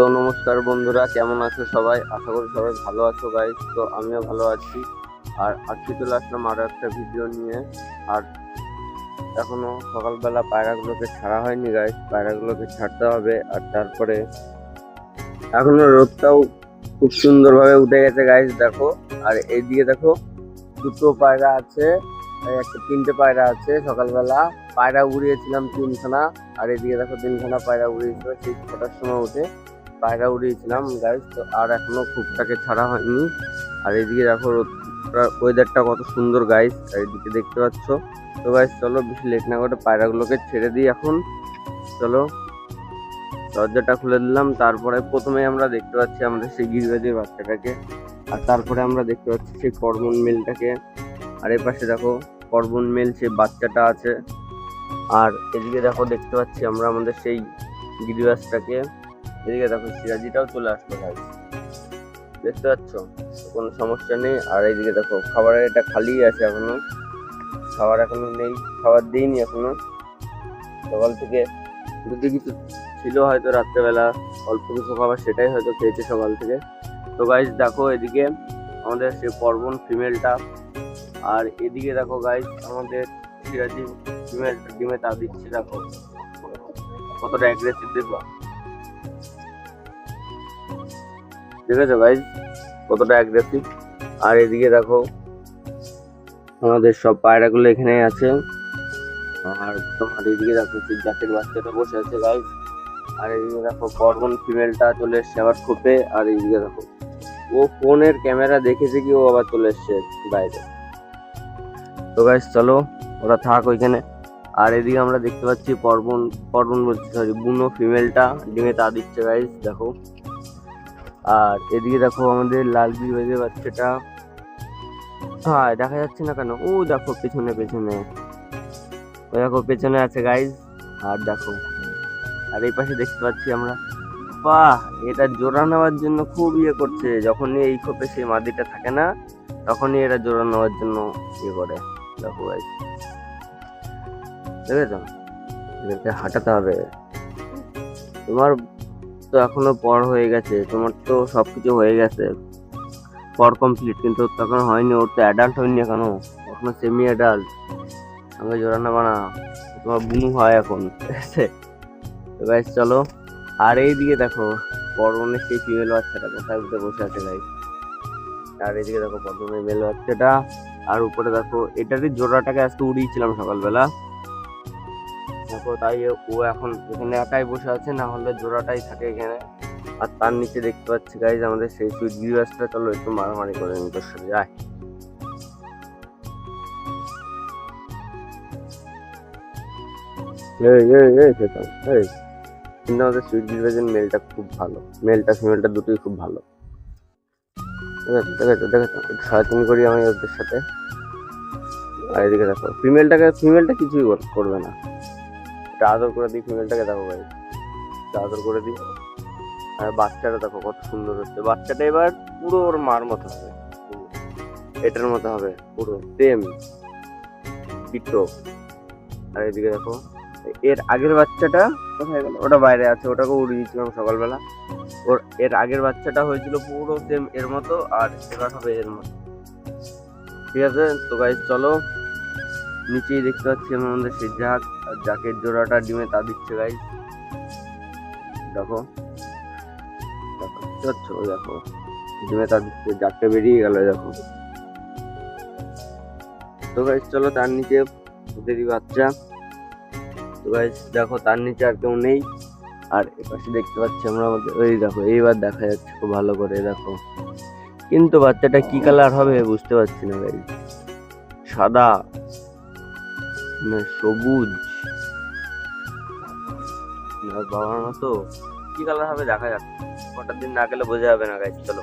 তো নমস্কার বন্ধুরা, কেমন আছো সবাই? আশা করি সবাই ভালো আছো গাইজ তো আমিও ভালো আছি। আর আজকে চলে আসলাম আরও একটা ভিডিও নিয়ে। আর এখনও সকালবেলা পায়রাগুলোকে ছাড়া হয়নি গাইজ পায়রাগুলোকে ছাড়তে হবে। আর তারপরে এখনও রোদটাও খুব সুন্দরভাবে উঠে গেছে গাইজ দেখো। আর এইদিকে দেখো, দুটো পায়রা আছে। একটা তিনটে পায়রা আছে সকালবেলা। পায়রা উড়িয়েছিলাম তিনখানা। আর এদিকে দেখো তিনখানা পায়রা উড়িয়েছিল সেই ছটার সময় উঠে। পায়রা উড়িয়েছিলাম গাইজ তো আর এখনও খুবটাকে ছাড়া হয়নি। আর এদিকে দেখো ওয়েদারটা কত সুন্দর গাইজ আর এদিকে দেখতে পাচ্ছ। তো গাইজ চলো বেশি লেট না করে পায়রাগুলোকে ছেড়ে দিই এখন। চলো, দরজাটা খুলে দিলাম। তারপরে প্রথমে আমরা দেখতে পাচ্ছি আমাদের সেই গিরিবাজির বাচ্চাটাকে। আর তারপরে আমরা দেখতে পাচ্ছি সেই কর্মন মেলটাকে। আর এর পাশে দেখো কর্বন মেল, সেই বাচ্চাটা আছে। আর এদিকে দেখো, দেখতে পাচ্ছি আমরা আমাদের সেই গিরিবাসটাকে এদিকে দেখো সিরাজিটাও চলে আসলো ভাই দেখতে পাচ্ছ? কোনো সমস্যা নেই। আর এইদিকে দেখো, খাবারের এটা খালি আছে এখনও। খাবার এখনও নেই। খাবার দিইনি এখনও। সকাল থেকে যদি কিছু ছিল হয়তো রাত্রেবেলা। অল্প কিছু খাবার সেটাই হয়তো খেয়েছে সকাল থেকে। তো গাইজ দেখো এদিকে আমাদের সেই পর্বন ফিমেলটা আর এদিকে দেখো গাইজ আমাদের সিরাজি ডিমের ডিমে তা দিচ্ছে, দেখো। কতটা অ্যাগ্রেসিভ দেখবা। দেখেছ গাইজ কতটা অ্যাগ্রেসিভ আর এদিকে দেখো, আমাদের সব পায়রাগুলো এখানে আছে। আর তোমার এদিকে দেখো জাতের বাচ্চাটা বসে আছে গাইজ আর এদিকে দেখো কর্বন ফিমেলটা চলে এসছে আবার খোপে আর এদিকে দেখো, ও ফোনের ক্যামেরা দেখেছে কি ও আবার চলে এসছে বাইরে। তো গাইজ চলো, ওরা থাক ওইখানে। আর এদিকে আমরা দেখতে পাচ্ছি পর্বন পর্বন বলছি সরি বুনো ফিমেলটা ডিমে তা দিচ্ছে গাইজ দেখো। আর এদিকে দেখো আমাদের লাল গিরিবাজের বাচ্চাটা। হ্যাঁ দেখা যাচ্ছে না কেন? ও দেখো পেছনে পেছনে। ও দেখো পেছনে আছে গাইজ আর দেখো, আর এই পাশে দেখতে পাচ্ছি আমরা। বাহ, এটা জোড়া নেওয়ার জন্য খুব ইয়ে করছে। যখনই এই খোপে সেই মাদিটা থাকে না, তখনই এটা জোড়া নেওয়ার জন্য ইয়ে করে। দেখো গাইজ দেখেছ? এদেরকে হাঁটাতে হবে। তোমার তো এখনও পর হয়ে গেছে। তোমার তো সব কিছু হয়ে গেছে। পর কমপ্লিট কিন্তু তখন হয়নি। ওর তো অ্যাডাল্ট হয়নি এখনও। এখনও সেমি অ্যাডাল্ট সঙ্গে জোড়ানো বানা তোমার বুনু হয় এখন। ঠিক আছে? চলো। আর এই দিকে দেখো পরমনের সেই ফিমেল বাচ্চাটা কোথায় উঠে বসে আছে গাইজ আর এইদিকে দেখো পরমনের মেল বাচ্চাটা। আর উপরে দেখো, এটারই জোড়াটাকে আজকে উড়িয়েছিলাম সকালবেলা। দেখো, তাই ও এখন এখানে একাই বসে আছে, না হলে জোড়াটাই থাকে এখানে। আর তার নিচে দেখতে পাচ্ছি গাইজ আমাদের সেই সুইট গিরিবাসটা চলো একটু মারামারি করে নি তোর সাথে যায় কিন্তু আমাদের সুইট গিরিবাসের মেলটা খুব ভালো। মেলটা ফিমেলটা দুটোই খুব ভালো। দেখেছ একটু সারাদিন করি আমি ওদের সাথে। আর এদিকে দেখো ফিমেলটাকে ফিমেলটা কিছুই করবে না। এটা আদর করে দিই ফিমেলটাকে দেখো ভাই। আদর করে দিই। আর বাচ্চাটা দেখো কত সুন্দর হচ্ছে। বাচ্চাটা এবার পুরো ওর মার মতো হবে। এটার মতো হবে, পুরো সেম ডিটো আর এদিকে দেখো, এর আগের বাচ্চাটা কোথায় গেল? ওটা বাইরে আছে, ওটাকে উড়িয়ে দিয়েছিলাম সকালবেলা। ওর, এর আগের বাচ্চাটা হয়েছিল পুরো সেম এর মতো, আর এবার হবে এর মতো। ঠিক আছে? তো গাইজ চলো। নিচেই দেখতে পাচ্ছি আমি আমাদের সেই জাক আর জাকের জোড়াটা ডিমে তা দিচ্ছে গাই দেখো। দেখো দেখো ডিমে তা দিচ্ছে জাকটা বেরিয়ে গেল, দেখো। তো গাইস চলো তার নিচে ওদেরই বাচ্চা। তো গাইস দেখো, তার নিচে আর কেউ নেই। আর এপাশে দেখতে পাচ্ছি আমরা আমাদের, ওই দেখো, এইবার দেখা যাচ্ছে খুব ভালো করে, দেখো। কিন্তু বাচ্চাটা কি কালার হবে বুঝতে পারছি না গাইজ সাদা। না সবুজ। না বাবার মতো কি কালার হবে দেখা যাক। কটার দিন না গেলে বোঝা যাবে না গাইজ চলো।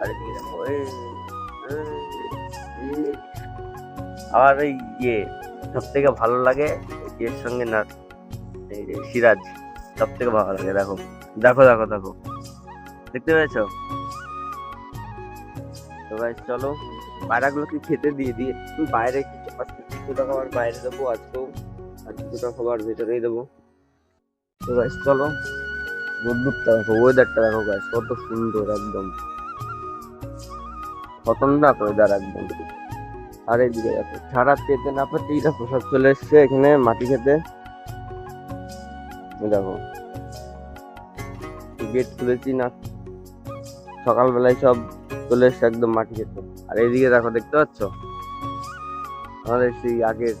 আরে এদিকে দেখো এই, এই, ইয়ে সব থেকে ভালো লাগে এর সঙ্গে না সিরাজ সব থেকে ভালো লাগে দেখো। দেখো দেখো দেখো। দেখতে পেয়েছ? তো গাইজ চলো। পায়রাগুলোকে খেতে দিয়ে দিয়ে বাইরে কিছু খাবার বাইরে দেবো, আজকেও আর কিছুটা খাবার ভেতরেই দেবো। তো গাইজ চলো রোদ্দুরটা দেখো ওয়েদারটা দেখো গাছ কত সুন্দর একদম। খতরনাক ওয়েদার একদম। আর এইদিকে দেখো, ছাড়া পেতে না পেতেই দেখো, সব চলে এসছে এখানে মাটি খেতে। দেখো গেট খুলেছি না, সকালবেলায় সব চলে এসছে একদম মাটি খেতে। আর এইদিকে দেখো, দেখতে পাচ্ছ? আমাদের সেই আগের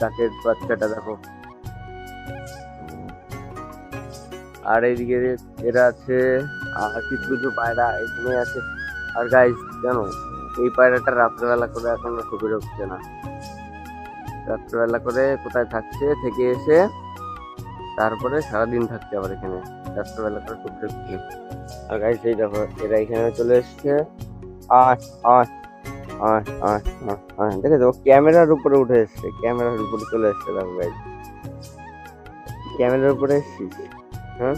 চাকের বাচ্চাটা, দেখো। আর এইদিকে এরা আছে, আর কিছু কিছু পায়রা এখানে আছে। আর গাইস জানো, এই পায়রাটা রাত্রেবেলা করে এখনও ঠুকে ঢুকছে না। রাত্রেবেলা করে কোথায় থাকছে, থেকে এসে তারপরে সারাদিন থাকছে আবার এখানে। রাত্রেবেলা করে ঢুকছে আর গাইস এই দেখো, এরা এখানে চলে এসছে। আয় আয় দেখেছ ও ক্যামেরার উপরে উঠে এসছে, ক্যামেরার উপরে চলে এসছে দেখো গাইস ক্যামেরার উপরে এসছিস হ্যাঁ?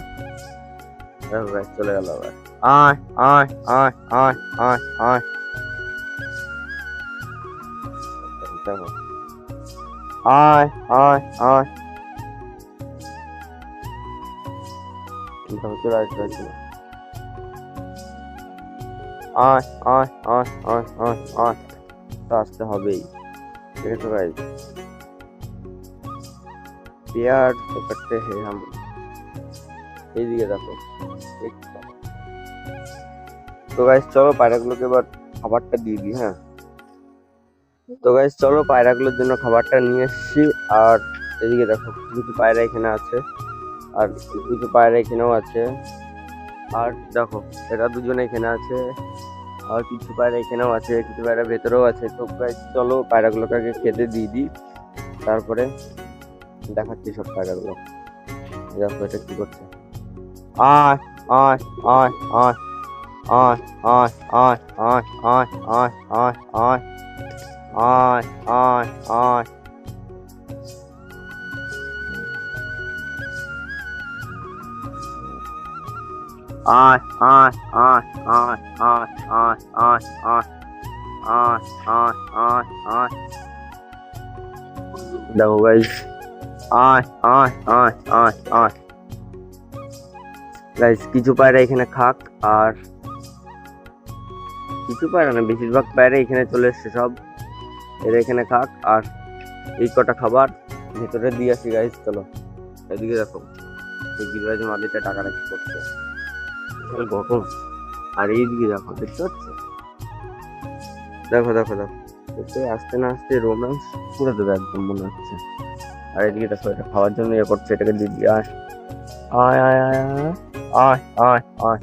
দেখো গাইস চলে গেল আবার। আয় আয় আয় আয় আয় আয়। দেখো। আয় চলে আসবে আয় আয় আয় আয় আয় আয় তো আসতে হবেই দেখেছো গাইস प्यार तो करते हैं हम এইদিকে দেখো দেখতে পাও। তো গাইস চলো পায়রাগুলোকে এবার খাবারটা দিয়ে দিই হ্যাঁ তো গাইস চলো পায়রাগুলোর জন্য খাবারটা নিয়ে এসেছি আর এদিকে দেখো কিছু কিছু পায়রা এখানে আছে আর কিছু কিছু পায়রা এখানেও আছে আর দেখো এরা দুজনে এখানে আছে আর কিছু পায়রা এখানেও আছে কিছু পায়রা ভেতরেও আছে তো চলো পায়রাগুলোকে আগে খেতে দিয়ে দিই তারপরে দেখাচ্ছি সব পায়রাগুলো দেখো এটা কি করছে আয় আয় আয় আয় আয় আয় আয় আয় আয় আয় আয় আয় আয় আয় আয় আয় আয় আয় আয় আয় আয় আয় আয় আয় আয় আয় আয় দেখো গাইস আয় আয় আয় আয় আয় গাইস কিছু পায়রা এখানে খাক আর কিছু পায়রা না বেশিরভাগ পায়রা এখানে চলে এসছে সব এরা এখানে খাক আর এই কটা খাবার ভেতরে দিয়ে আসি গাইস চলো এদিকে দেখো এই গিরিবাজ মাটিতে টাকা রাখি করছে গরম আর এইদিকে দেখো, দেখতে পাচ্ছ? দেখো দেখো দেখো। দেখতে আস্তে না আসতে রোমান্স পুরো দেবে একদম মনে হচ্ছে। আর এদিকে দেখো, এটা খাওয়ার জন্য ইয়ে করছে, এটাকে দিদি আয়। আয় আয় আয় আয় আয় আয়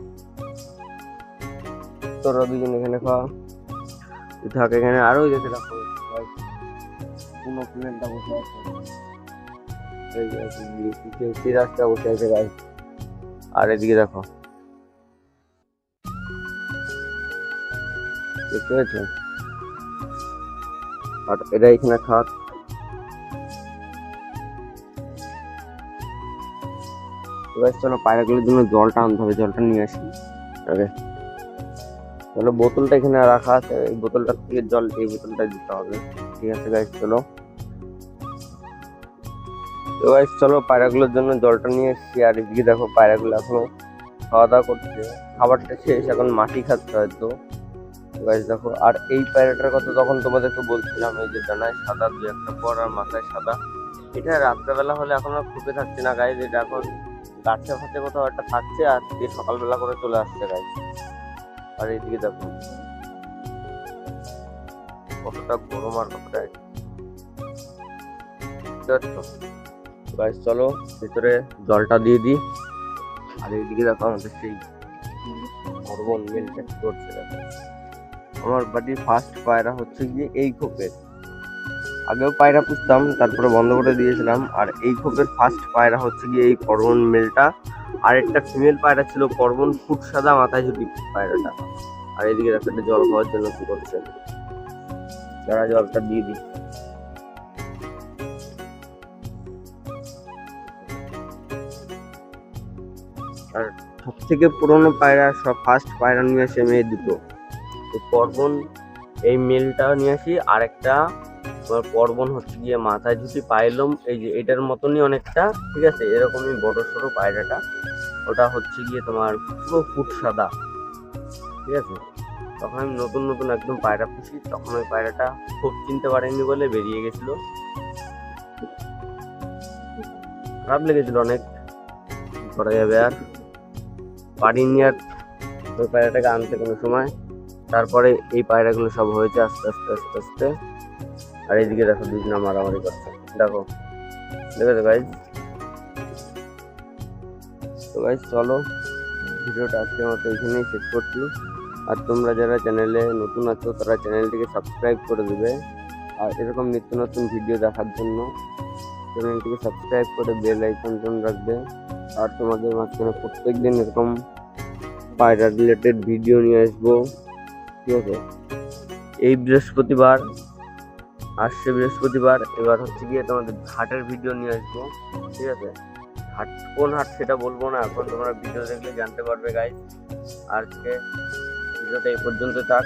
তোরা দুজন এখানে খাওয়া থাক এখানে, আরও দেখে রাখো। কোনো প্লেনটা বসে আছে। এই রাস্তা বসে আছে গাছ আর এদিকে দেখো দেখতে পেয়েছ? আর এরা এখানে খাক এবার চলো পায়রাগুলোর জন্য জলটা আনতে হবে, জলটা নিয়ে আসি। ওকে চলো বোতলটা এখানে রাখা আছে, এই বোতলটা থেকে জল, এই বোতলটা দিতে হবে। ঠিক আছে গাইস চলো। তো গাইস চলো পায়রাগুলোর জন্য জলটা নিয়ে এসেছি। আর এদিকে দেখো পায়রাগুলো এখনও খাওয়া দাওয়া করছে। খাবারটা শেষ, এখন মাটি খাচ্ছে হয়তো। গাইস দেখো, আর এই পায়রাটার কথা তখন তোমাদেরকে বলছিলাম, এই যে ডানায় সাদা দু একটা পর আর মাথায় সাদা, এটা রাত্রেবেলা হলে এখন আর খুপে থাকছে না গাইজ এটা এখন গাছে ফাছে কোথাও একটা থাকছে আর দিয়ে সকালবেলা করে চলে আসছে গাইজ আর এইদিকে দেখো, কতটা গরম আর কতটা গাইজ চলো, ভিতরে জলটা দিয়ে দিই। আর এইদিকে দেখো আমাদের সেই হরমোন মিলটা করছে, দেখো। আমার বাড়ির ফার্স্ট পায়রা হচ্ছে গিয়ে এই খোপের। আগেও পায়রা পুষতাম তারপরে বন্ধ করে দিয়েছিলাম। আর এই খোপের ফার্স্ট পায়রা হচ্ছে গিয়ে এই করবন মেলটা। আর একটা ফিমেল পায়রা ছিল করবন ফুট সাদা মাথায় ঝুটি পায়রাটা। আর এদিকে একটা জল খাওয়ার জন্য কি করছে। যারা জলটা দিয়ে দিই। আর সব থেকে পুরোনো পায়রা, সব ফার্স্ট পায়রা নিয়ে আসে মেয়ে দুটো। পর্বন এই মেলটা নিয়ে আসি। আর একটা তোমার পর্বন হচ্ছে গিয়ে মাথায় ঝুঁকি পাইলম। এই যে এটার মতনই অনেকটা, ঠিক আছে? এরকমই বড় সড়ো পায়রাটা। ওটা হচ্ছে গিয়ে তোমার পুরো ফুট সাদা, ঠিক আছে? তখন আমি নতুন নতুন একদম পায়রা পুষি। তখন ওই পায়রাটা খুব চিনতে পারেনি বলে বেরিয়ে গেছিল। খারাপ লেগেছিল অনেক। করা যাবে আর। পারিনি আর ওই পায়রাটাকে আনতে কোনো সময়। তারপরে এই পায়রাগুলো সব হয়েছে আস্তে আস্তে আস্তে আস্তে। আর এইদিকে দেখো দুজনা মারামারি করছে। দেখো। দেখেছ গাইজ তো গাইজ চলো। ভিডিওটা আজকের মতো এখানেই শেষ করছি। আর তোমরা যারা চ্যানেলে নতুন আছো, তারা চ্যানেলটিকে সাবস্ক্রাইব করে দেবে। আর এরকম নিত্য নতুন ভিডিও দেখার জন্য চ্যানেলটিকে সাবস্ক্রাইব করে বেল আইকন অন রাখবে। আর তোমাদের মাঝখানে প্রত্যেক দিন এরকম পায়রা রিলেটেড ভিডিও নিয়ে আসব। ঠিক আছে এই বৃহস্পতিবার, আসছে বৃহস্পতিবার, এবার হচ্ছে গিয়ে তোমাদের হাটের ভিডিও নিয়ে আসব, ঠিক আছে? হাট, কোন হাট সেটা বলব না, এখন তোমরা ভিডিও দেখলে জানতে পারবে গাইজ আজকে ভিডিওটা এই পর্যন্ত থাক।